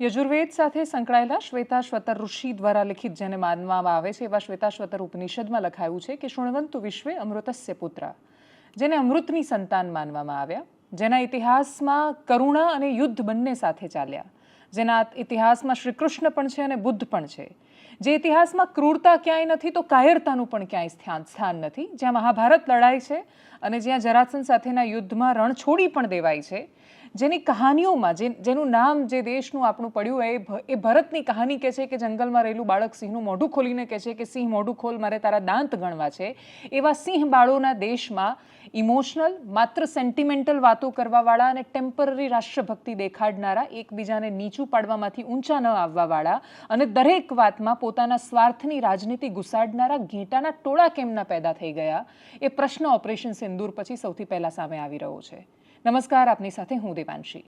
યજુર્વેદ સાથે સંકળાયેલા શ્વેતાશ્વતર ઋષિ દ્વારા લિખિત જેને માનવામાં આવે છે, એવા શ્વેતાશ્વતર ઉપનિષદમાં લખાયું છે કે શૃણવંતુ વિશ્વે અમૃતસ્ય પુત્ર જેને અમૃતની સંતાન માનવામાં આવ્યા. જેના ઇતિહાસમાં કરુણા અને યુદ્ધ બંને સાથે ચાલ્યા. જેના ઇતિહાસમાં શ્રી કૃષ્ણ પણ છે અને બુદ્ધ પણ છે. જે ઇતિહાસમાં ક્રૂરતા ક્યાંય નથી, તો કાયરતાનું પણ ક્યાંય સ્થાન સ્થાન નથી. જ્યાં મહાભારત લડાય છે અને જ્યાં જરાસન સાથેના યુદ્ધમાં રણ છોડી પણ દેવાય છે જેની કહાનીઓમાં જેનું નામ જે દેશનું આપણું પડ્યું એ ભરતની કહાની કહે છે કે જંગલમાં રહેલું બાળક સિંહનું મોઢું ખોલીને કહે છે કે, સિંહ, મોઢું ખોલ, મારે તારા દાંત ગણવા છે. એવા સિંહ બાળોના દેશમાં ઇમોશનલ, માત્ર સેન્ટિમેન્ટલ વાતો કરવાવાળા અને ટેમ્પરરી રાષ્ટ્રભક્તિ દેખાડનારા, એકબીજાને નીચું પાડવામાંથી ઊંચા ન આવવાવાળા અને દરેક વાતમાં પોતાના સ્વાર્થની રાજનીતિ ઘુસાડનારા ઘેટાના ટોળા કેમના પેદા થઈ ગયા? એ પ્રશ્ન ઓપરેશન સિંદૂર પછી સૌથી પહેલાં સામે આવી રહ્યો છે. નમસ્કાર, આપની સાથે હું દેવાંશી.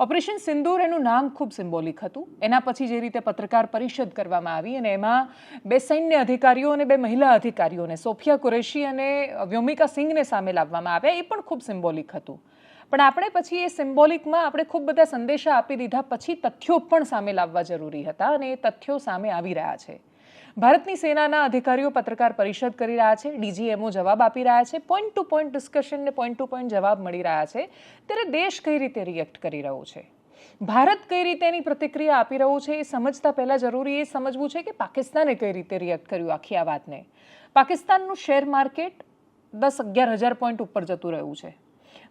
ઓપરેશન સિંદૂર એનું નામ ખૂબ સિમ્બોલિક હતું. એના પછી જે રીતે પત્રકાર પરિષદ કરવામાં આવી અને એમાં બે સૈન્ય અધિકારીઓ અને બે મહિલા અધિકારીઓને, સોફિયા કુરેશી અને વ્યોમિકા સિંઘને સામે લાવવામાં આવ્યા, એ પણ ખૂબ સિમ્બોલિક હતું. પણ આપણે પછી એ સિમ્બોલિકમાં આપણે ખૂબ બધા સંદેશા આપી દીધા, પછી તથ્યો પણ સામે લાવવા જરૂરી હતા અને એ તથ્યો સામે આવી રહ્યા છે. ભારતની સેનાના અધિકારીઓ પત્રકાર પરિષદ કરી રહ્યા છે. ડીજીએમઓ જવાબ આપી રહ્યા છે. પોઈન્ટ ટુ પોઈન્ટ ડિસ્કશન ને પોઈન્ટ ટુ પોઈન્ટ જવાબ મળી રહ્યા છે. ત્યારે દેશ કઈ રીતે રિએક્ટ કરી રહ્યો છે? ભારત કઈ રીતે એની પ્રતિક્રિયા આપી રહ્યું છે એ સમજતા પહેલાં જરૂરી એ સમજવું છે કે પાકિસ્તાને કઈ રીતે રિએક્ટ કર્યું આખી આ વાતને. પાકિસ્તાનનું શેર માર્કેટ દસ અગિયાર હજાર પોઈન્ટ ઉપર જતું રહ્યું છે.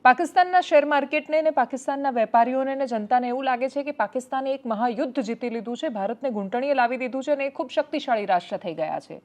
પાકિસ્તાનના શેર માર્કેટને ને પાકિસ્તાનના વેપારીઓને અને જનતાને એવું લાગે છે કે પાકિસ્તાને એક મહાયુદ્ધ જીતી લીધું છે. ભારતને ઘૂંટણીએ લાવી દીધું છે અને એ ખૂબ શક્તિશાળી રાષ્ટ્ર થઈ ગયા છે.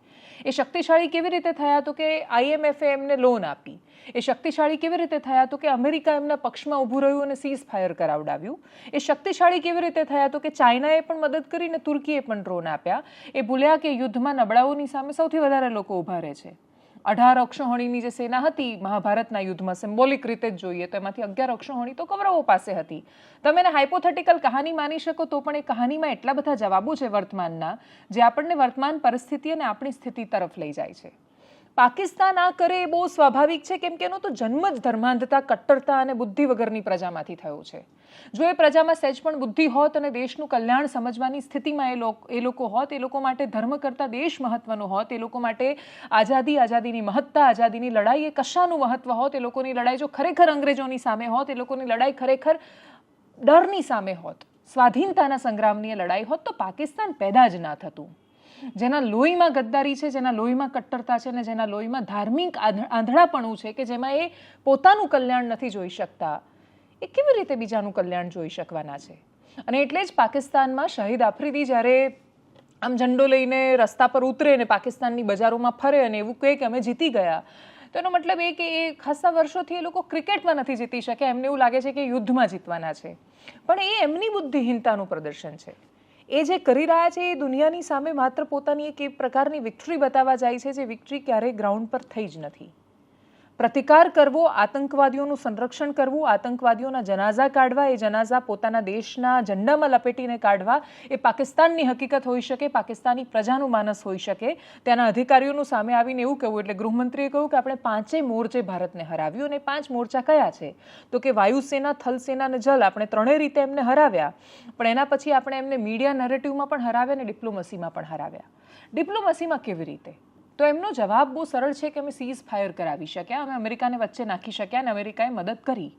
એ શક્તિશાળી કેવી રીતે થયા તો કે આઈએમએફે એમને લોન આપી. એ શક્તિશાળી કેવી રીતે થયા તો કે અમેરિકા એમના પક્ષમાં ઊભું રહ્યું અને સીઝ ફાયર કરાવડાવ્યું. એ શક્તિશાળી કેવી રીતે થયા તો કે ચાઇનાએ પણ મદદ કરી ને તુર્કીએ પણ ડ્રોન આપ્યા. એ ભૂલ્યા કે યુદ્ધમાં નબળાઓની સામે સૌથી વધારે લોકો ઊભા રહે છે. અઢાર અક્ષોહણીની જે સેના હતી, મહાભારતના યુદ્ધમાં સિમ્બોલિક રીતે જ જોઈએ તો એમાંથી અગિયાર અક્ષોહણી તો કૌરવો પાસે હતી. તમે એને હાઇપોથેટિકલ કહાની માની શકો તો પણ એ કહાનીમાં એટલા બધા જવાબો છે વર્તમાનના, જે આપણને વર્તમાન પરિસ્થિતિ અને આપણી સ્થિતિ તરફ લઈ જાય છે. પાકિસ્તાન આ કરે એ બહુ સ્વાભાવિક છે, કેમ કે એનો તો જન્મ જ ધર્માંધતા, કટ્ટરતા અને બુદ્ધિ વગરની પ્રજામાંથી થયો છે. જો એ પ્રજામાં સહેજ પણ બુદ્ધિ હોત અને દેશનું કલ્યાણ સમજવાની સ્થિતિમાં એ લોકો એ લોકો હોત, એ લોકો માટે ધર્મ કરતાં દેશ મહત્વનો હોત, એ લોકો માટે આઝાદી, આઝાદીની મહત્તા, આઝાદીની લડાઈ એ કશાનું મહત્વ હોત, એ લોકોની લડાઈ જો ખરેખર અંગ્રેજોની સામે હોત, એ લોકોની લડાઈ ખરેખર ડરની સામે હોત, સ્વાધીનતાના સંગ્રામની એ લડાઈ હોત, તો પાકિસ્તાન પેદા જ ના થતું. જેના લોહીમાં ગદ્દારી છે, જેના લોહીમાં કટ્ટરતા છે અને જેના લોહીમાં ધાર્મિક આંધળાપણું છે કે જેમાં એ પોતાનું કલ્યાણ નથી જોઈ શકતા. એ કેવી રીતે બીજાનું કલ્યાણ જોઈ શકવાના છે? અને એટલે જ પાકિસ્તાનમાં શહીદ આફ્રિદી જ્યારે આમ ઝંડો લઈને રસ્તા પર ઉતરે અને પાકિસ્તાનની બજારોમાં ફરે અને એવું કહે કે અમે જીતી ગયા, તો એનો મતલબ એ કે એ ખાસા વર્ષોથી એ લોકો ક્રિકેટમાં નથી જીતી શક્યા. એમને એવું લાગે છે કે યુદ્ધમાં જીતવાના છે. પણ એ એમની બુદ્ધિહીનતાનું પ્રદર્શન છે. એ જે કરી રહ્યા છે એ દુનિયાની સામે માત્ર પોતાની એક પ્રકારની વિક્ટરી બતાવવા જાય છે જે વિક્ટરી ક્યારેય ગ્રાઉન્ડ પર થઈ જ નથી. પ્રતિકાર કરવો, આતંકવાદીઓનું સંરક્ષણ કરવું, આતંકવાદીઓના જનાઝા કાઢવા, એ જનાઝા પોતાના દેશના ઝંડામાં લપેટીને કાઢવા, એ પાકિસ્તાનની હકીકત હોઈ શકે, પાકિસ્તાની પ્રજાનું માનસ હોઈ શકે. ત્યાંના અધિકારીઓનું સામે આવીને એવું કહેવું, એટલે ગૃહમંત્રીએ કહ્યું કે આપણે પાંચેય મોરચે ભારતને હરાવ્યું અને પાંચ મોરચા કયા છે? તો કે વાયુસેના, થલસેના અને જલ આપણે ત્રણેય રીતે એમને હરાવ્યા. પણ એના પછી આપણે એમને મીડિયા નરેટિવમાં પણ હરાવ્યા અને ડિપ્લોમસીમાં પણ હરાવ્યા. ડિપ્લોમસીમાં કેવી રીતે? તો એમનો જવાબ બહુ સરળ છે કે અમે સીઝ ફાયર કરાવી શક્યા, અમે અમેરિકાને વચ્ચે નાખી શક્યા અને અમેરિકાએ મદદ કરી.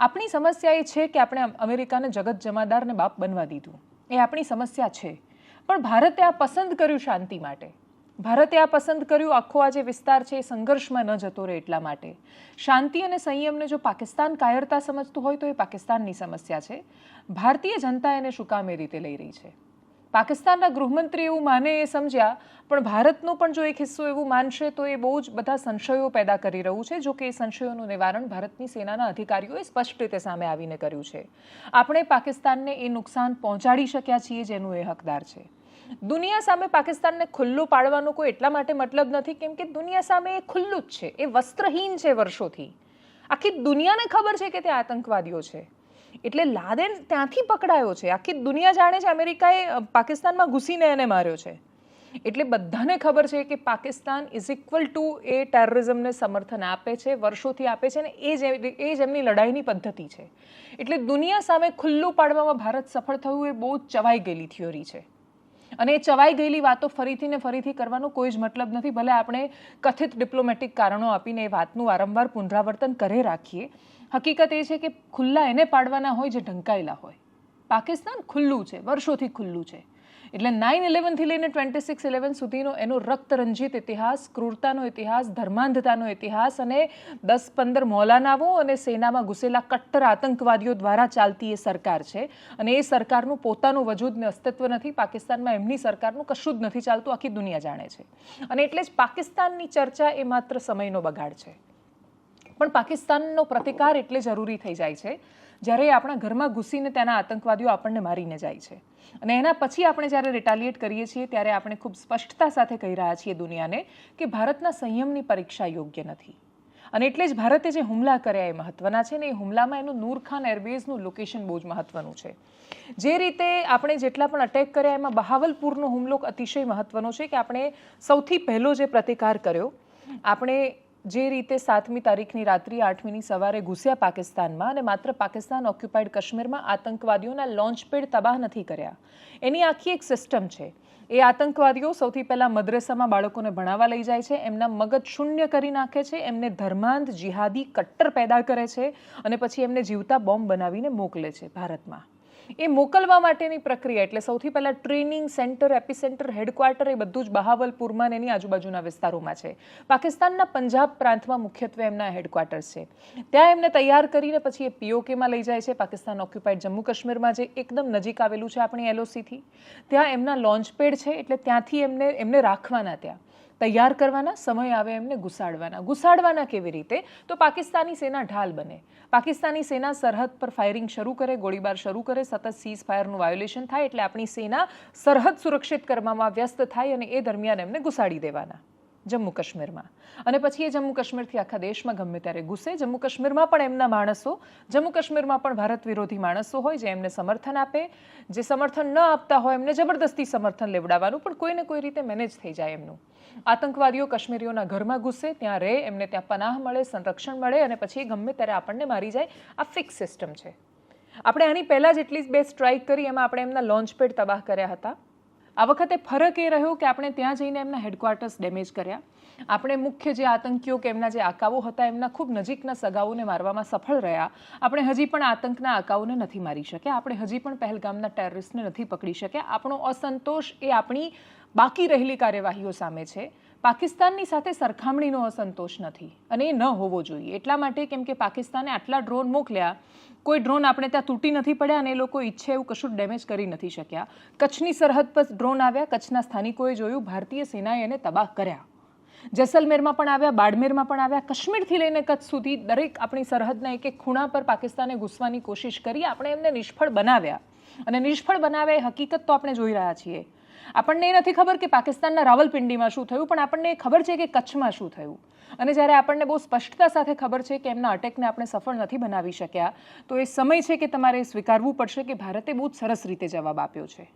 આપણી સમસ્યા એ છે કે આપણે અમેરિકાને જગત જમાદારને બાપ બનવા દીધું. એ આપણી સમસ્યા છે. પણ ભારતે આ પસંદ કર્યું શાંતિ માટે. ભારતે આ પસંદ કર્યું આખો આ જે વિસ્તાર છે એ સંઘર્ષમાં ન જતો રહે એટલા માટે. શાંતિ અને સંયમને જો પાકિસ્તાન કાયરતા સમજતું હોય તો એ પાકિસ્તાનની સમસ્યા છે. ભારતીય જનતા એને શું કામ એ રીતે લઈ રહી છે? પાકિસ્તાનના ગૃહમંત્રી એવું માને એ સમજ્યા, પણ ભારતનો પણ જો એક હિસ્સો એવું માનશે તો એ બહુ જ બધા સંશયો પેદા કરી રહ્યું છે, જો કે એ સંશયોનું નિવારણ ભારતની સેનાના અધિકારીઓએ સ્પષ્ટ રીતે સામે આવીને કર્યું છે. આપણે પાકિસ્તાનને એ નુકસાન પહોંચાડી શક્યા છીએ જેનું એ હકદાર છે. દુનિયા સામે પાકિસ્તાનને ખુલ્લું પાડવાનો કોઈ એટલા માટે મતલબ નથી, કેમ કે દુનિયા સામે એ ખુલ્લું જ છે, એ વસ્ત્રહીન છે વર્ષોથી. આખી દુનિયાને ખબર છે કે તે આતંકવાદીઓ છે. એટલે લાદેન ત્યાંથી પકડાયો છે. આખી દુનિયા જાણે છે અમેરિકાએ પાકિસ્તાનમાં ઘૂસીને એને માર્યો છે. એટલે બધાને ખબર છે કે પાકિસ્તાન ઇઝ ઇક્વલ ટુ એ ટેરરિઝમને સમર્થન આપે છે, વર્ષોથી આપે છે અને એ જ એ જ એમની લડાઈની પદ્ધતિ છે. એટલે દુનિયા સામે ખુલ્લું પાડવામાં ભારત સફળ થયું એ બહુ ચવાઈ ગયેલી થિયોરી છે. અને એ ચવાઈ ગયેલી વાતો ફરીથી ને ફરીથી કરવાનો કોઈ જ મતલબ નથી. ભલે આપણે કથિત ડિપ્લોમેટિક કારણો આપીને એ વાતનું વારંવાર પુનરાવર્તન કરે રાખીએ હકીકત એ છે કે ખુલ્લા એને પાડવાના હોય જે ઢંકાયેલા હોય. પાકિસ્તાન ખુલ્લું છે, વર્ષોથી ખુલ્લું છે. એટલે નાઇન ઇલેવનથી લઈને ટ્વેન્ટી સિક્સ ઇલેવન સુધીનો એનો રક્તરંજિત ઇતિહાસ, ક્રૂરતાનો ઇતિહાસ, ધર્માંધતાનો ઇતિહાસ અને દસ પંદર મૌલાનાઓ અને સેનામાં ઘૂસેલા કટ્ટર આતંકવાદીઓ દ્વારા ચાલતી એ સરકાર છે. અને એ સરકારનું પોતાનું વજૂદ ને અસ્તિત્વ નથી, પાકિસ્તાનમાં એમની સરકારનું કશું જ નથી ચાલતું, આખી દુનિયા જાણે છે. અને એટલે જ પાકિસ્તાનની ચર્ચા એ માત્ર સમયનો બગાડ છે. પણ પાકિસ્તાનનો પ્રતિકાર એટલે જરૂરી થઈ જાય છે. જ્યારે આપણા ઘરમાં ઘૂસીને તેના આતંકવાદીઓ આપણને મારીને જાય છે. અને એના પછી આપણે જ્યારે રિટાલિએટ કરીએ છીએ, ત્યારે આપણે ખૂબ સ્પષ્ટતા સાથે કહી રહ્યા છીએ દુનિયાને કે ભારતના સંયમની પરીક્ષા યોગ્ય નથી. અને એટલે જ ભારતે જે હુમલા કર્યા એ મહત્વના છે ને એ હુમલામાં એનું નૂરખાન એરબેઝનું લોકેશન બહુ જ મહત્વનું છે. જે રીતે આપણે જેટલા પણ અટેક કર્યા, એમાં બહાવલપુરનો હુમલો અતિશય મહત્વનો છે કે આપણે સૌથી પહેલો જે પ્રતિકાર કર્યો, આપણે જે રીતે સાતમી તારીખની રાત્રિ આઠમીની સવારે ઘૂસ્યા પાકિસ્તાનમાં અને માત્ર પાકિસ્તાન ઓક્યુપાઈડ કાશ્મીરમાં આતંકવાદીઓના લોન્ચ પેડ તબાહ નથી કર્યા. એની આખી એક સિસ્ટમ છે. એ આતંકવાદીઓ સૌથી પહેલાં મદ્રેસામાં બાળકોને ભણાવવા લઈ જાય છે, એમના મગજ શૂન્ય કરી નાખે છે, એમને ધર્માંધ જિહાદી કટ્ટર પેદા કરે છે અને પછી એમને જીવતા બોમ્બ બનાવીને મોકલે છે ભારતમાં. એ મોકલવા માટેની પ્રક્રિયા એટલે સૌથી પહેલાં ટ્રેનિંગ સેન્ટર, એપિસેન્ટર, હેડક્વાર્ટર એ બધું જ બહાવલપુરમાં અને એની આજુબાજુના વિસ્તારોમાં છે. પાકિસ્તાનના પંજાબ પ્રાંતમાં મુખ્યત્વે એમના હેડક્વાર્ટર્સ છે. ત્યાં એમને તૈયાર કરીને પછી એ પીઓકેમાં લઈ જાય છે. પાકિસ્તાન ઓક્યુપાઈડ જમ્મુ કાશ્મીરમાં જે એકદમ નજીક આવેલું છે આપણી એલઓસીથી. ત્યાં એમના લોન્ચ પેડ છે એટલે ત્યાંથી એમને એમને રાખવાના ત્યાં. તૈયાર કરવાના, સમય આવે એમને ઘુસાડવાના ઘુસાડવાના કેવી રીતે? તો પાકિસ્તાની સેના ઢાલ બને. પાકિસ્તાની સેના સરહદ પર ફાયરિંગ શરૂ કરે, ગોળીબાર શરૂ કરે, સતત સીઝ ફાયરનું વાયોલેશન થાય એટલે આપણી સેના સરહદ સુરક્ષિત કરવામાં વ્યસ્ત થાય અને એ દરમિયાન એમને ઘુસાડી દેવાના. જમ્મુ કાશ્મીરમાં અને પછી એ જમ્મુ કાશ્મીરથી આખા દેશમાં ગમે ત્યારે ઘૂસે. જમ્મુ કાશ્મીરમાં પણ એમના માણસો જમ્મુ કાશ્મીરમાં પણ ભારત વિરોધી માણસો હોય જે એમને સમર્થન આપે. જે સમર્થન ન આપતા હોય એમને જબરદસ્તી સમર્થન લેવડાવવાનું, પણ કોઈને કોઈ રીતે મેનેજ થઈ જાય એમનું. આતંકવાદીઓ કાશ્મીરીઓના ઘરમાં ઘૂસે, ત્યાં રહે, એમને ત્યાં પનાહ મળે, સંરક્ષણ મળે અને પછી ગમે ત્યારે આપણને મારી જાય. આ ફિક્સ સિસ્ટમ છે. આપણે આની પહેલાં જેટલી બે સ્ટ્રાઇક કરી, એમાં આપણે એમના લોન્ચ પેડ તબાહ કર્યા હતા. આ વખતે ફરક એ રહ્યો કે આપણે ત્યાં જઈને એમના હેડક્વાર્ટર્સ ડેમેજ કર્યા. આપણે મુખ્ય જે આતંકીઓ કે એમના જે આકાઓ હતા, એમના ખૂબ નજીકના સગાઓને મારવામાં સફળ રહ્યા. આપણે હજી પણ આતંકના આકાઓને નથી મારી શક્યા. આપણે હજી પણ પહેલગામના ટેરરિસ્ટને નથી પકડી શક્યા. આપણો અસંતોષ એ આપણી બાકી રહેલી કાર્યવાહીઓ સામે છે. પાકિસ્તાનની સાથે સરખામણીનો અસંતોષ નથી અને એ ન હોવો જોઈએ. એટલા માટે કેમ કે પાકિસ્તાને આટલા ડ્રોન મોકલ્યા, કોઈ ડ્રોન આપણે ત્યાં તૂટી નથી પડ્યા અને એ લોકો ઈચ્છે એવું કશું ડેમેજ કરી નથી શક્યા. કચ્છની સરહદ પર ડ્રોન આવ્યા, કચ્છના સ્થાનિકોએ જોયું ભારતીય સેનાએ એને તબાહ કર્યા. જેસલમેરમાં પણ આવ્યા, બાડમેરમાં પણ આવ્યા, કાશ્મીરથી લઈને કચ્છ સુધી દરેક આપણી સરહદના એક એક ખૂણા પર પાકિસ્તાને ઘૂસવાની કોશિશ કરી, આપણે એમને નિષ્ફળ બનાવ્યા. અને નિષ્ફળ બનાવ્યા એ હકીકત તો આપણે જોઈ રહ્યા છીએ. આપણને એ નથી ખબર કે પાકિસ્તાનના રાવલપિંડીમાં શું થયું, પણ આપણને એ ખબર છે કે કચ્છમાં શું થયું. અને જ્યારે આપણને બહુ સ્પષ્ટતા સાથે ખબર છે કે એમના અટેકને આપણે સફળ નથી બનાવી શક્યા, તો એ સમય છે કે તમારે સ્વીકારવું પડશે કે ભારતે બહુ જ સરસ રીતે જવાબ આપ્યો છે.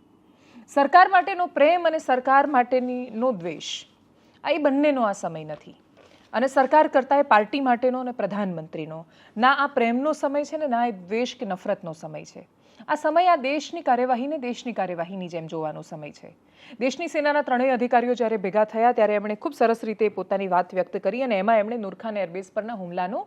સરકાર માટેનો પ્રેમ અને સરકાર માટેની નો દ્વેષ, આ એ બંનેનો આ સમય નથી. અને સરકાર કરતાં એ પાર્ટી માટેનો અને પ્રધાનમંત્રીનો. ના આ પ્રેમનો સમય છે ને, ના એ દ્વેષ કે નફરતનો સમય છે. આ સમય આ દેશની કાર્યવાહીને દેશની કાર્યવાહીની જેમ જોવાનો સમય છે. દેશની સેનાના ત્રણેય અધિકારીઓ જ્યારે ભેગા થયા ત્યારે એમણે ખૂબ સરસ રીતે પોતાની વાત વ્યક્ત કરી અને એમાં એમણે નુરખાન એરબેઝ પરના હુમલાનો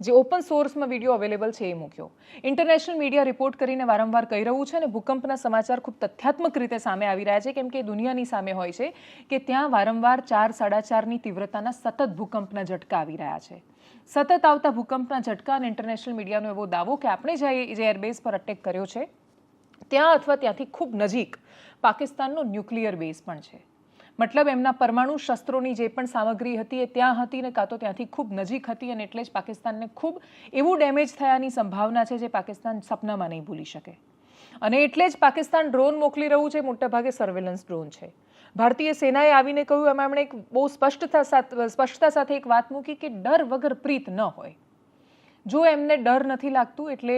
જે ઓપન સોર્સમાં વીડિયો અવેલેબલ છે એ મૂક્યો. ઇન્ટરનેશનલ મીડિયા રિપોર્ટ કરીને વારંવાર કહી રહ્યું છે અને ભૂકંપના સમાચાર ખૂબ તથ્યાત્મક રીતે સામે આવી રહ્યા છે, કેમ કે દુનિયાની સામે હોય છે કે ત્યાં વારંવાર ચાર સાડા ચારની તીવ્રતાના સતત ભૂકંપના ઝટકા આવી રહ્યા છે. સતત આવતા ભૂકંપના ઝટકા અને ઇન્ટરનેશનલ મીડિયાનો એવો દાવો કે આપણે જે એરબેઝ પર અટેક કર્યો છે, ત્યાં અથવા ત્યાંથી ખૂબ નજીક પાકિસ્તાનનો ન્યુક્લિયર બેઝ પણ છે. મતલબ એમના પરમાણુ શસ્ત્રોની જે પણ સામગ્રી હતી એ ત્યાં હતી ને કાં તો ત્યાંથી ખૂબ નજીક હતી અને એટલે જ પાકિસ્તાનને ખૂબ એવું ડેમેજ થયાની સંભાવના છે જે પાકિસ્તાન સપનામાં નહીં ભૂલી શકે. અને એટલે જ પાકિસ્તાન ડ્રોન મોકલી રહ્યું છે, મોટાભાગે સર્વેલન્સ ડ્રોન છે. ભારતીય સેનાએ આવીને કહ્યું, એમાં એમણે એક બહુ સ્પષ્ટતા સ્પષ્ટતા સાથે એક વાત મૂકી કે ડર વગર પ્રીત ન હોય. જો એમને ડર નથી લાગતું, એટલે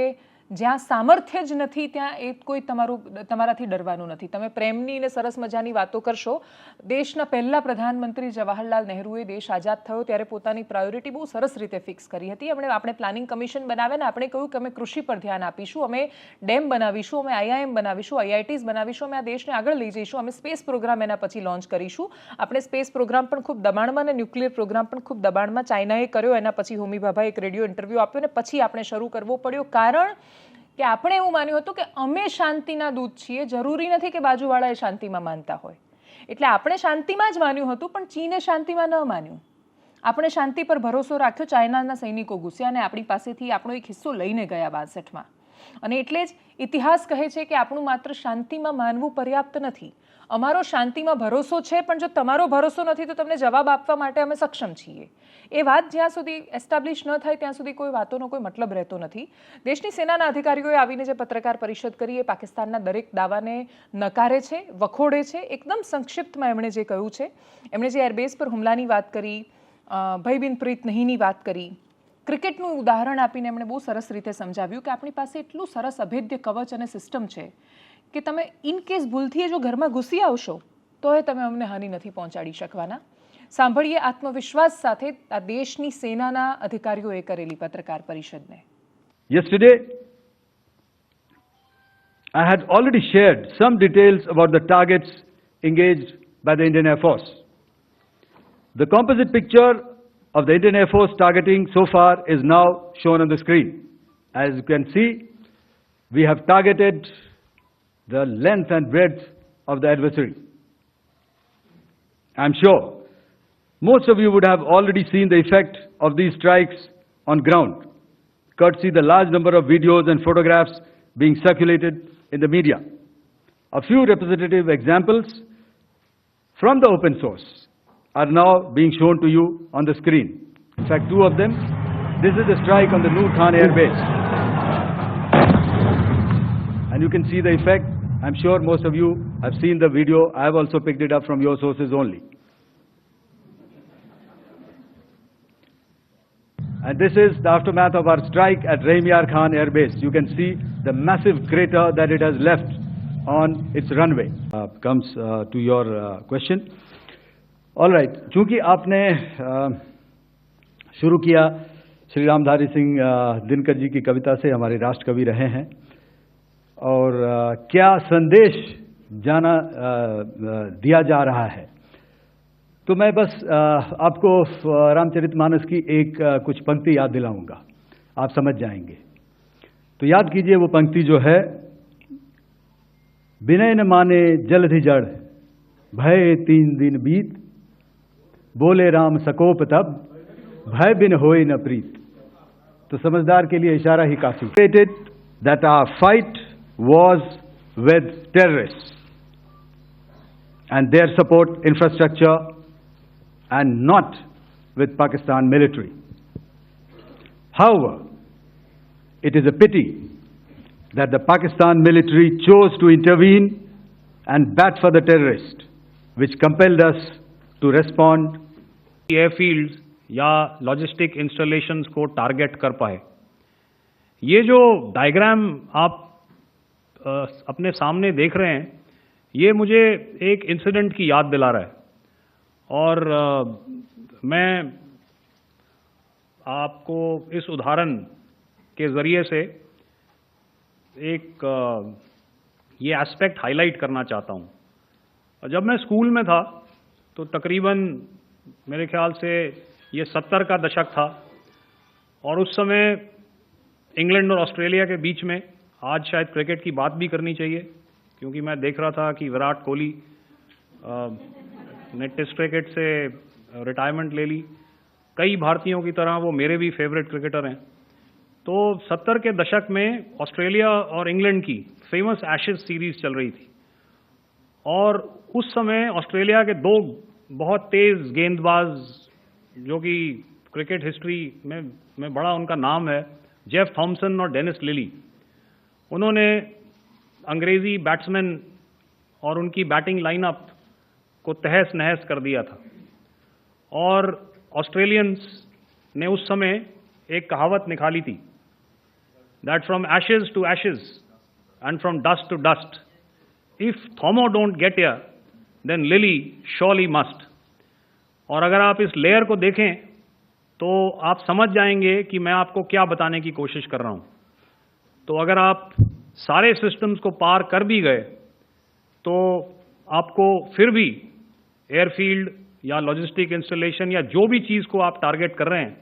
જ્યાં સામર્થ્ય જ નથી, ત્યાં એ કોઈ તમારું, તમારાથી ડરવાનું નથી. તમે પ્રેમની ને સરસ મજાની વાતો કરશો. દેશના પહેલા પ્રધાનમંત્રી જવાહરલાલ નહેરુએ દેશ આઝાદ થયો ત્યારે પોતાની પ્રાયોરિટી બહુ સરસ રીતે ફિક્સ કરી હતી. એમણે, આપણે પ્લાનિંગ કમિશન બનાવ્યા ને, આપણે કહ્યું કે અમે કૃષિ પર ધ્યાન આપીશું, અમે ડેમ બનાવીશું, અમે આઈઆઈએમ બનાવીશું આઈઆઈટીઝ બનાવીશું, અમે આ દેશને આગળ લઈ જઈશું, અમે સ્પેસ પ્રોગ્રામ એના પછી લોન્ચ કરીશું. આપણે સ્પેસ પ્રોગ્રામ પણ ખૂબ દબાણમાં અને ન્યુક્લિયર પ્રોગ્રામ પણ ખૂબ દબાણમાં ચાઇનાએ કર્યો. એના પછી હોમી એક રેડિયો ઇન્ટરવ્યૂ આપ્યો ને, પછી આપણે શરૂ કરવો પડ્યો. કારણ કે આપણે એવું માન્યું હતું કે અમે શાંતિના દૂત છીએ, જરૂરી નથી કે બાજુવાળા એ શાંતિમાં માનતા હોય. એટલે આપણે શાંતિમાં જ માન્યું હતું, પણ ચીને શાંતિમાં ન માન્યું. આપણે શાંતિ પર ભરોસો રાખ્યો, ચાઇનાના સૈનિકો ઘૂસ્યા અને આપણી પાસેથી આપણો એક હિસ્સો લઈને ગયા બાસઠમાં. અને એટલે જ ઇતિહાસ કહે છે કે આપણું માત્ર શાંતિમાં માનવું પર્યાપ્ત નથી અમારો શાંતિમાં ભરોસો છે, પણ જો તમારો ભરોસો નથી, તો તમને જવાબ આપવા માટે અમે સક્ષમ છીએ. એ વાત જ્યાં સુધી એસ્ટાબ્લિશ ન થાય, ત્યાં સુધી કોઈ વાતોનો કોઈ મતલબ રહેતો નથી. દેશની સેનાના અધિકારીઓએ આવીને જે પત્રકાર પરિષદ કરી, એ પાકિસ્તાનના દરેક દાવાને નકારે છે, વખોડે છે. એકદમ સંક્ષિપ્તમાં એમણે જે કહ્યું છે, એમણે જે એરબેઝ પર હુમલાની વાત કરી ભયબીન પ્રીત નહીંની વાત કરી, ક્રિકેટનું ઉદાહરણ આપીને એમણે બહુ સરસ રીતે સમજાવ્યું કે આપણી પાસે એટલું સરસ અભેદ્ય કવચ અને સિસ્ટમ છે કે તમે ઇન કેસ ભૂલથી જો ઘરમાં ઘૂસી આવશો તો એ તમે અમને હાનિ નથી પહોંચાડી શકવાના સાંભળીએ આત્મવિશ્વાસ સાથે આ દેશની સેનાના અધિકારીઓએ કરેલી પત્રકાર પરિષદને had already shared some details about the targets engaged by the Indian Air Force. The composite picture of the Indian Air Force targeting so far is now shown on the screen. As you can see, we have targeted the length and breadth of the adversary. I'm sure most of you would have already seen the effect of these strikes on ground, courtesy the large number of videos and photographs being circulated in the media. A few representative examples from the open source are now being shown to you on the screen. In fact, two of them. This is the strike on the Noor Khan Air Base. And you can see the effect. I'm sure most of you have seen the video. I have also picked it up from your sources only. And this is the aftermath of our strike at Raimiar Khan Air Base. You can see the massive crater that it has left on its runway. Uh, comes uh, to your uh, question. All right. चूंकि आपने uh, शुरू किया Shri Ramdhari Singh uh, Dinkar ji की कविता से हमारे राष्ट्र कवि रहे हैं और क्या संदेश जाना दिया जा रहा है? तो मैं बस आपको रामचरितमानस की एक कुछ पंक्ति याद दिलाऊँगा। आप समझ जाएँगे। तो याद कीजिए, वो पंक्ति जो है विनय न माने जलधि जड़, भय तीन दिन बीत, बोले राम सकोप तब, भय बिन होए न प्रीत। तो समझदार के लिए इशारा ही काफ़ी। That our fight Was with terrorist and their support infrastructure and not with Pakistan military. However, it is a pity that the Pakistan military chose to intervene and bat for the terrorist, which compelled us to respond airfield या logistic installations को target कर पाए ये जो diagram आप अ, अपने सामने देख रहे हैं ये मुझे एक इंसिडेंट की याद दिला रहा है। और अ, मैं आपको इस उदाहरण के ज़रिए से एक अ, ये एस्पेक्ट हाईलाइट करना चाहता हूँ। जब मैं स्कूल में था तो तकरीबन मेरे ख्याल से ये सत्तर का दशक था और उस समय इंग्लैंड और ऑस्ट्रेलिया के बीच में आज शायद क्रिकेट की बात भी करनी चाहिए, क्योंकि मैं देख रहा था कि विराट कोहली ने टेस्ट क्रिकेट से रिटायरमेंट ले ली। कई भारतीयों की तरह वो मेरे भी फेवरेट क्रिकेटर हैं। तो सत्तर के दशक में ऑस्ट्रेलिया और इंग्लैंड की फ़ेमस एशेज सीरीज़ चल रही थी। और उस समय ऑस्ट्रेलिया के दो बहुत तेज गेंदबाज, जो कि क्रिकेट हिस्ट्री में में बड़ा उनका नाम है जेफ थॉमसन और डेनिस लिली उन्होंने अंग्रेज़ी बैट्समैन और उनकी बैटिंग लाइनअप को तहस नहस कर दिया था। और ऑस्ट्रेलियंस ने उस समय एक कहावत निकाली थी that from ashes to ashes and from dust to dust if Thomo don't get here, then Lillee surely must और अगर आप इस लेयर को देखें तो आप समझ जाएँगे कि मैं आपको क्या बताने की कोशिश कर रहा हूँ। तो अगर आप सारे सिस्टम्स को पार कर भी गए तो आपको फिर भी एयरफील्ड या लॉजिस्टिक इंस्टॉलेशन या जो भी चीज़ को आप टारगेट कर रहे हैं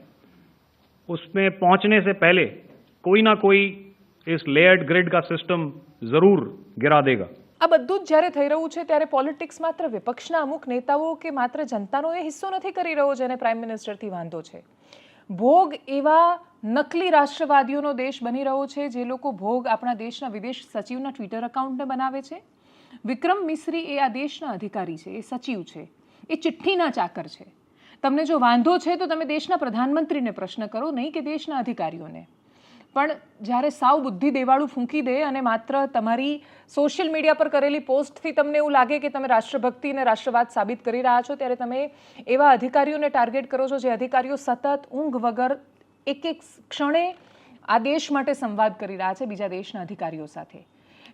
उसमें पहुंचने से पहले कोई ना कोई इस लेयर्ड ग्रिड का सिस्टम ज़रूर गिरा देगा આ બધું જ જ્યારે થઈ રહ્યું છે ત્યારે પોલિટિક્સ માત્ર વિપક્ષના અમુક નેતાઓ કે માત્ર જનતાનો એ હિસ્સો નથી કરી રહ્યો જેને પ્રાઇમ મિનિસ્ટરથી વાંધો છે ભોગ એવા નકલી રાષ્ટ્રવાદીઓનો દેશ બની રહ્યો છે, જે લોકો ભોગ આપણા દેશના વિદેશ સચિવના ટ્વિટર એકાઉન્ટને બનાવે છે. વિક્રમ મિશ્રી એ આ દેશના અધિકારી છે, એ સચિવ છે. એ ચિઠ્ઠીના ચાકર છે. તમને જો વાંધો છે તો તમે દેશના પ્રધાનમંત્રીને પ્રશ્ન કરો, નહીં કે દેશના અધિકારીઓને. પણ જ્યારે સાવ બુદ્ધિ દેવાળું ફૂંકી દે અને માત્ર તમારી સોશિયલ મીડિયા પર કરેલી પોસ્ટથી તમને એવું લાગે કે તમે રાષ્ટ્રભક્તિ અને રાષ્ટ્રવાદ સાબિત કરી રહ્યા છો, ત્યારે તમે એવા અધિકારીઓને ટાર્ગેટ કરો છો જે અધિકારીઓ સતત ઊંઘ વગર એક એક ક્ષણે આ દેશ માટે સંવાદ કરી રહ્યા છે બીજા દેશના અધિકારીઓ સાથે.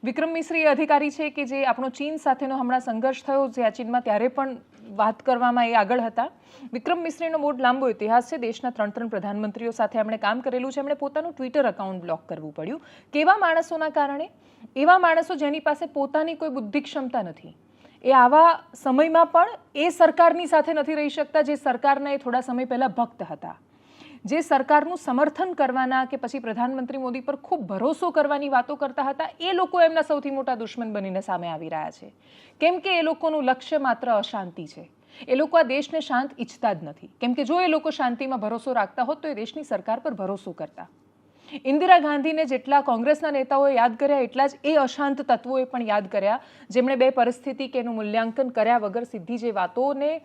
વિક્રમ મિશ્રી અધિકારી છે કે જે આપણો ચીન સાથેનો હમણાં સંઘર્ષ થયો, જે આ ચીનમાં ત્યારે પણ વાત કરવામાં એ આગળ હતા. વિક્રમ મિશ્રીનો બહુ લાંબો ઇતિહાસ છે. દેશના ત્રણ ત્રણ પ્રધાનમંત્રીઓ સાથે એમણે કામ કરેલું છે. એમણે પોતાનું ટ્વિટર એકાઉન્ટ બ્લોક કરવું પડ્યું. કેવા માણસોના કારણે? એવા માણસો જેની પાસે પોતાની કોઈ બુદ્ધિ ક્ષમતા નથી. એ આવા સમયમાં પણ એ સરકારની સાથે નથી રહી શકતા, જે સરકારના એ થોડા સમય પહેલાં ભક્ત હતા. જે સરકારનું સમર્થન કરવાના કે પછી પ્રધાનમંત્રી મોદી પર ખૂબ ભરોસો કરવાની વાતો કરતા હતા, એ લોકો એમના સૌથી મોટા દુશ્મન બનીને સામે આવી રહ્યા છે. કેમ કે એ લોકોનું લક્ષ્ય માત્ર અશાંતિ છે. એ લોકો આ દેશને શાંત ઈચ્છતા જ નથી. કેમ કે જો એ લોકો શાંતિમાં ભરોસો રાખતા હોત તો એ દેશની સરકાર પર ભરોસો કરતા. ઇન્દિરા ગાંધીને જેટલા કોંગ્રેસના નેતાઓએ યાદ કર્યા, એટલા જ એ અશાંત તત્વોએ પણ યાદ કર્યા, જેમણે બે પરિસ્થિતિ કે એનું મૂલ્યાંકન કર્યા વગર સીધી જે વાતોને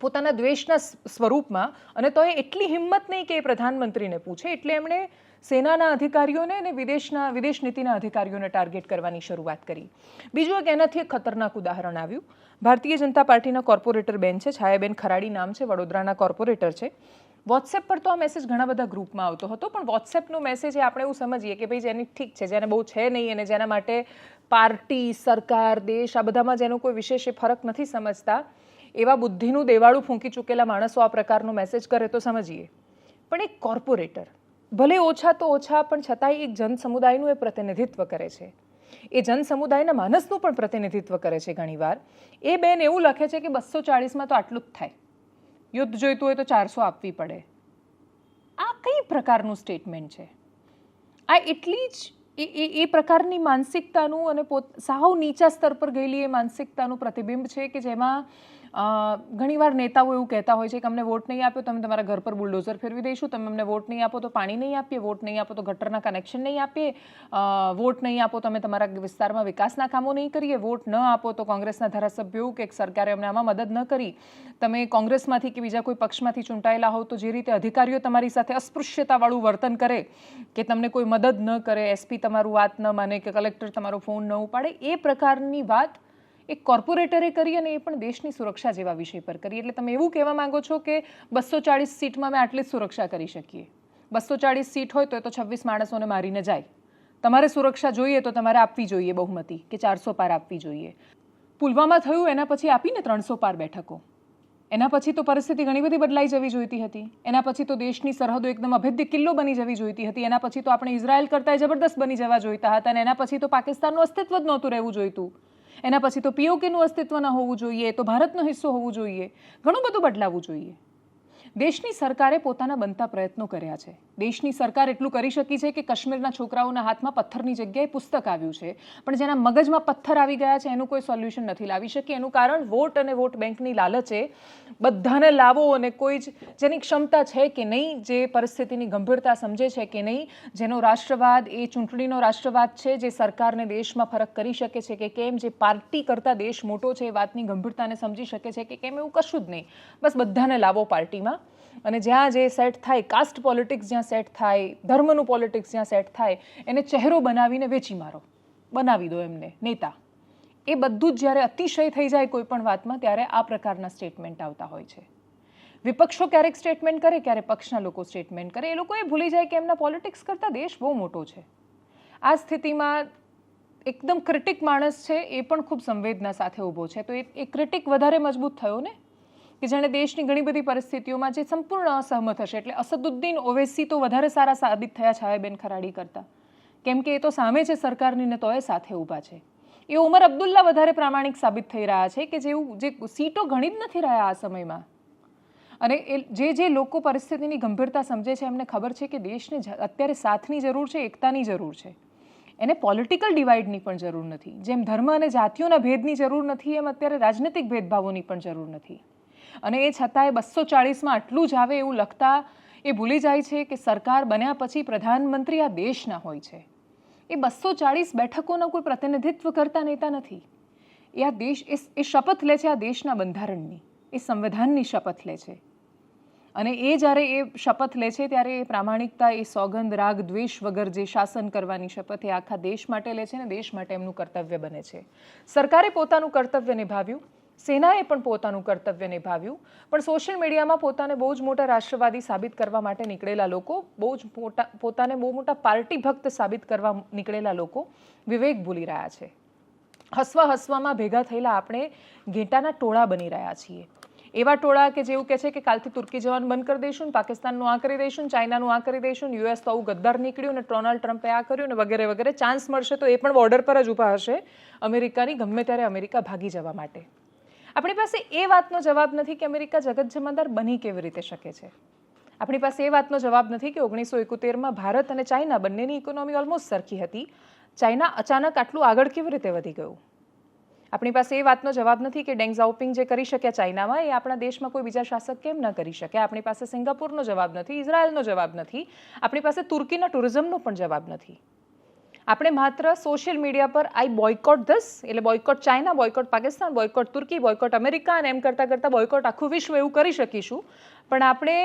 પોતાના દ્વેષના સ્વરૂપમાં, અને તો એ એટલી હિંમત નહીં કે એ પ્રધાનમંત્રીને પૂછે, એટલે એમણે સેનાના અધિકારીઓને અને વિદેશના, વિદેશ નીતિના અધિકારીઓને ટાર્ગેટ કરવાની શરૂઆત કરી. બીજું એક એનાથી એક ખતરનાક ઉદાહરણ આવ્યું. ભારતીય જનતા પાર્ટીના કોર્પોરેટર બેન છે, છાયાબેન ખરાડી નામ છે, વડોદરાના કોર્પોરેટર છે. વોટ્સએપ પર તો આ મેસેજ ઘણા બધા ગ્રુપમાં આવતો હતો, પણ વોટ્સએપનો મેસેજ એ આપણે એવું સમજીએ કે ભાઈ જેની ઠીક છે, જેને બહુ છે નહીં અને જેના માટે પાર્ટી, સરકાર, દેશ આ બધામાં જેનો કોઈ વિશેષ ફરક નથી સમજતા. એવા બુદ્ધિનું દેવાળું ફૂંકી ચૂકેલા માણસો આ પ્રકારનો મેસેજ કરે તો સમજીએ. પણ એક કોર્પોરેટર ભલે ઓછા તો ઓછા, પણ છતાંય એક જન સમુદાયનું એ પ્રતિનિધિત્વ કરે છે. એ જનસમુદાયના માનસનું પણ પ્રતિનિધિત્વ કરે છે ઘણીવાર. એ બેન એવું લખે છે કે બસો ચાળીસમાં તો આટલું જ થાય. યુદ્ધ જોઈતું હોય તો ચારસો આપવી પડે. આ કઈ પ્રકારનું સ્ટેટમેન્ટ છે? આ એટલી જ એ એ એ પ્રકારની માનસિકતાનું અને પોત, સાવ નીચા સ્તર પર ગયેલી એ માનસિકતાનું પ્રતિબિંબ છે કે જેમાં ઘણીવાર નેતાઓ એવું કહેતા હોય છે કે અમને વોટ નહીં આપ્યો તમે તમારા ઘર પર બુલડોઝર ફેરવી દઈશું. તમે અમને વોટ નહીં આપો તો પાણી નહીં આપીએ, વોટ નહીં આપો તો ગટરના કનેક્શન નહીં આપીએ વોટ નહીં આપો તમે તમારા વિસ્તારમાં વિકાસના કામો નહીં કરીએ, વોટ ન આપો તો કોંગ્રેસના ધારાસભ્યો કે સરકારે અમને આમાં મદદ ન કરી. તમે કોંગ્રેસમાંથી કે બીજા કોઈ પક્ષમાંથી ચૂંટાયેલા હોવ તો જે રીતે અધિકારીઓ તમારી સાથે અસ્પૃશ્યતાવાળું વર્તન કરે કે તમને કોઈ મદદ ન કરે, એસપી તમારું વાત ન માને, કે કલેક્ટર તમારો ફોન ન ઉપાડે, એ પ્રકારની વાત એક કોર્પોરેટરે કરી અને એ પણ દેશની સુરક્ષા જેવા વિષય પર કરી. એટલે તમે એવું કહેવા માંગો છો કે બસો ચાળીસ સીટમાં અમે આટલી જ સુરક્ષા કરી શકીએ. બસો ચાળીસ સીટ હોય તો એ તો છવ્વીસ માણસોને મારીને જાય. તમારે સુરક્ષા જોઈએ તો તમારે આપવી જોઈએ બહુમતી કે ચારસો પાર આપવી જોઈએ. પુલવામા થયું એના પછી આપીને ત્રણસો પાર બેઠકો. એના પછી તો પરિસ્થિતિ ઘણી બધી બદલાઈ જવી જોઈતી હતી. એના પછી તો દેશની સરહદો એકદમ અભેદ્ય કિલ્લો બની જવી જોઈતી હતી. એના પછી તો આપણે ઇઝરાયલ કરતાં જબરદસ્ત બની જવા જોઈતા હતા અને એના પછી તો પાકિસ્તાનનું અસ્તિત્વ જ નહોતું રહેવું જોઈતું. એના પછી તો પીઓકેનું અસ્તિત્વ ન હોવું જોઈએ, તો ભારતનો હિસ્સો હોવું જોઈએ. ઘણું બધું બદલાવવું જોઈએ. દેશની સરકારે પોતાના બનતા પ્રયત્નો કર્યા છે. દેશની સરકાર એટલું કરી શકી છે કે કાશ્મીરના છોકરાઓના હાથમાં પથ્થરની જગ્યાએ પુસ્તક આવ્યું છે. પણ જેના મગજમાં પથ્થર આવી ગયા છે, એનું કોઈ સોલ્યુશન નથી લાવી શકી. એનું કારણ વોટ અને વોટ બેંકની લાલચે બધાને લાવો અને કોઈ જ જેની ક્ષમતા છે કે નહીં, જે પરિસ્થિતિની ગંભીરતા સમજે છે કે નહીં, જેનો રાષ્ટ્રવાદ, એ ચૂંટણીનો રાષ્ટ્રવાદ છે, જે સરકારને દેશમાં ફરક કરી શકે છે કે કેમ, જે પાર્ટી કરતાં દેશ મોટો છે, એ વાતની ગંભીરતાને સમજી શકે છે કે કેમ, એવું કશું જ નહીં. બસ બધાને લાવો પાર્ટીમાં. અને જ્યાં જે સેટ થાય કાસ્ટ પોલિટિક્સ જ્યાં સેટ થાય, ધર્મનું પોલિટિક્સ જ્યાં સેટ થાય, એને ચહેરો બનાવીને વેચી મારો. બનાવી દો એમને, નેતા. એ બધું જ જ્યારે અતિશય થઈ જાય કોઈ પણ વાતમાં, ત્યારે આ પ્રકારના સ્ટેટમેન્ટ આવતા હોય છે. વિપક્ષો ક્યારેક સ્ટેટમેન્ટ કરે, ક્યારેક પક્ષના લોકો સ્ટેટમેન્ટ કરે. એ લોકો એ ભૂલી જાય કે એમના પોલિટિક્સ કરતાં દેશ બહુ મોટો છે. આ સ્થિતિમાં એકદમ ક્રિટિક માણસ છે, એ પણ ખૂબ સંવેદના સાથે ઊભો છે. તો એ ક્રિટિક વધારે મજબૂત થયો ને? કે જેણે દેશની ઘણી બધી પરિસ્થિતિઓમાં જે સંપૂર્ણ અસહમત હશે. એટલે અસદુદ્દીન ઓવેસી તો વધારે સારા સાબિત થયા છાયાબેન ખરાડી કરતા. કેમ કે એ તો સામે છે સરકારની ને તોય સાથે ઊભા છે. એ ઉમર અબ્દુલ્લા વધારે પ્રામાણિક સાબિત થઈ રહ્યા છે કે જેવું જે સીટો ઘણી જ નથી રહ્યા આ સમયમાં. અને એ જે જે લોકો પરિસ્થિતિની ગંભીરતા સમજે છે એમને ખબર છે કે દેશને અત્યારે સાથની જરૂર છે, એકતાની જરૂર છે. એને પોલિટિકલ ડિવાઇડની પણ જરૂર નથી. જેમ ધર્મ અને જાતિઓના ભેદની જરૂર નથી, એમ અત્યારે રાજનૈતિક ભેદભાવોની પણ જરૂર નથી. અને એ છતાંય બસો ચાળીસમાં આટલું જ આવે એવું લખતા એ ભૂલી જાય છે કે સરકાર બન્યા પછી પ્રધાનમંત્રી આ દેશના હોય છે. એ બસો ચાળીસ બેઠકોનો કોઈ પ્રતિનિધિત્વ કરતા નેતા નથી. એ આ દેશ એ શપથ લે છે આ દેશના બંધારણની. એ સંવિધાનની શપથ લે છે. અને એ જ્યારે એ શપથ લે છે ત્યારે એ પ્રામાણિકતા, એ સોગંદ, રાગ, દ્વેષ વગર જે શાસન કરવાની શપથ એ આખા દેશ માટે લે છે ને દેશ માટે એમનું કર્તવ્ય બને છે. સરકારે પોતાનું કર્તવ્ય નિભાવ્યું. સેનાએ પણ પોતાનું કર્તવ્ય નિભાવ્યું. પણ સોશિયલ મીડિયામાં પોતાને બહુ જ મોટા રાષ્ટ્રવાદી સાબિત કરવા માટે નીકળેલા લોકો, બહુ જ મોટા, પોતાને બહુ મોટા પાર્ટી ભક્ત સાબિત કરવા નીકળેલા લોકો વિવેક ભૂલી રહ્યા છે. હસવા હસવામાં ભેગા થયેલા આપણે ઘેટાના ટોળા બની રહ્યા છીએ. એવા ટોળા કે જેવું કહે છે કે કાલથી તુર્કી જવાનું બંધ કરી દઈશું પાકિસ્તાનનું આ કરી દઈશું ચાઇનાનું આ કરી દઈશું યુએસ તો આવું ગદ્દાર નીકળ્યું ને ડોનાલ્ડ ટ્રમ્પે આ કર્યું ને વગેરે વગેરે, ચાન્સ મળશે તો એ પણ બોર્ડર પર જ ઊભા હશે અમેરિકાની, ગમે ત્યારે અમેરિકા ભાગી જવા માટે. આપણી પાસે એ વાતનો જવાબ નથી કે અમેરિકા જગત જમાદાર બની કેવી રીતે શકે છે. આપણી પાસે એ વાતનો જવાબ નથી કે ઓગણીસો એકોતેરમાં ભારત અને ચાઇના બંનેની ઇકોનોમી ઓલમોસ્ટ સરખી હતી. ચાઇના અચાનક આટલું આગળ કેવી રીતે વધી ગયું? આપણી પાસે એ વાતનો જવાબ નથી કે ડેંગ ઝાઓપિંગ જે કરી શક્યા ચાઇનામાં એ આપણા દેશમાં કોઈ બીજા શાસક કેમ ન કરી શકે. આપણી પાસે સિંગાપુરનો જવાબ નથી, ઇઝરાયલનો જવાબ નથી. આપણી પાસે તુર્કીના ટુરિઝમનો પણ જવાબ નથી. આપણે માત્ર સોશિયલ મીડિયા પર આઈ બોયકોટ ધસ એટલે boycott China boycott Pakistan boycott Turkey boycott America અને એમ કરતાં કરતાં બોયકોટ આખું વિશ્વ એવું કરી શકીશું. પણ આપણે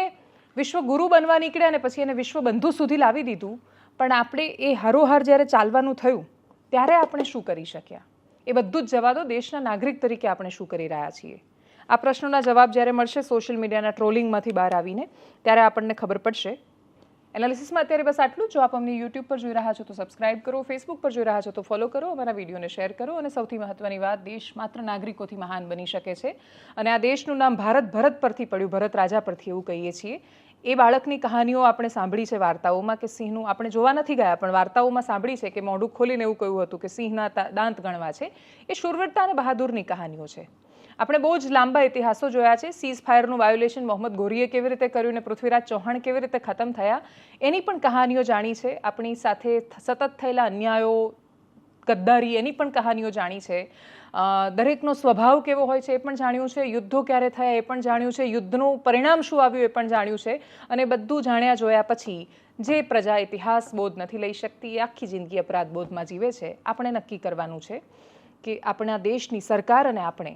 વિશ્વ ગુરુ બનવા નીકળ્યા અને પછી એને વિશ્વ બંધુ સુધી લાવી દીધું. પણ આપણે એ હરોહર જ્યારે ચાલવાનું થયું, ત્યારે આપણે શું કરી શક્યા? એ બધું જ જવા દો દેશના નાગરિક તરીકે આપણે શું કરી રહ્યા છીએ? આ પ્રશ્નોના જવાબ જ્યારે મળશે સોશિયલ મીડિયાના ટ્રોલિંગમાંથી બહાર આવીને, ત્યારે આપણને ખબર પડશે એનાલિસિસમાં અત્યારે બસ આટલું જ. આપ અમને યુટ્યુબ પર જોઈ રહ્યા છો તો સબસ્ક્રાઇબ કરો ફેસબુક પર જોઈ રહ્યા છો તો ફોલો કરો, અમારા વિડીયોને શેર કરો અને સૌથી મહત્વની વાત દેશ માત્ર નાગરિકોથી મહાન બની શકે છે. અને આ દેશનું નામ ભારત ભરત પરથી પડ્યું, ભરત રાજા પરથી એવું કહીએ છીએ. એ બાળકની કહાનીઓ આપણે સાંભળી છે વાર્તાઓમાં કે સિંહનું, આપણે જોવા નથી ગયા, પણ વાર્તાઓમાં સાંભળી છે કે મોઢું ખોલીને એવું કહ્યું હતું કે સિંહના દાંત ગણવા છે. એ શૂરવીરતા અને બહાદુરની કહાનીઓ છે. આપણે બહુ જ લાંબા ઇતિહાસો જોયા છે. સીઝ ફાયરનું વાયોલેશન મોહમ્મદ ગોરીએ કેવી રીતે કર્યું અને પૃથ્વીરાજ ચૌહાણ કેવી રીતે ખતમ થયા? એની પણ કહાનીઓ જાણી છે. આપણી સાથે સતત થયેલા અન્યાયો, ગદ્દારી એની પણ કહાનીઓ જાણી છે. દરેકનો સ્વભાવ કેવો હોય છે એ પણ જાણ્યું છે. યુદ્ધો ક્યારે થયા એ પણ જાણ્યું છે. યુદ્ધનું પરિણામ શું આવ્યું એ પણ જાણ્યું છે. અને બધું જાણ્યા જોયા પછી જે પ્રજા ઇતિહાસ બોધ નથી લઈ શકતી, એ આખી જિંદગી અપરાધ બોધમાં જીવે છે. આપણે નક્કી કરવાનું છે કે આપણા દેશની સરકાર અને આપણે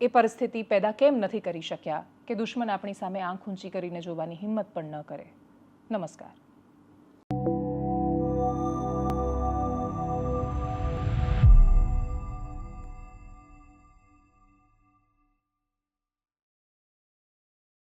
એ પરિસ્થિતિ પેદા કેમ નથી કરી શક્યા કે દુશ્મન આપણી સામે આંખ ઊંચી કરીને જોવાની હિંમત પણ ન કરે? નમસ્કાર.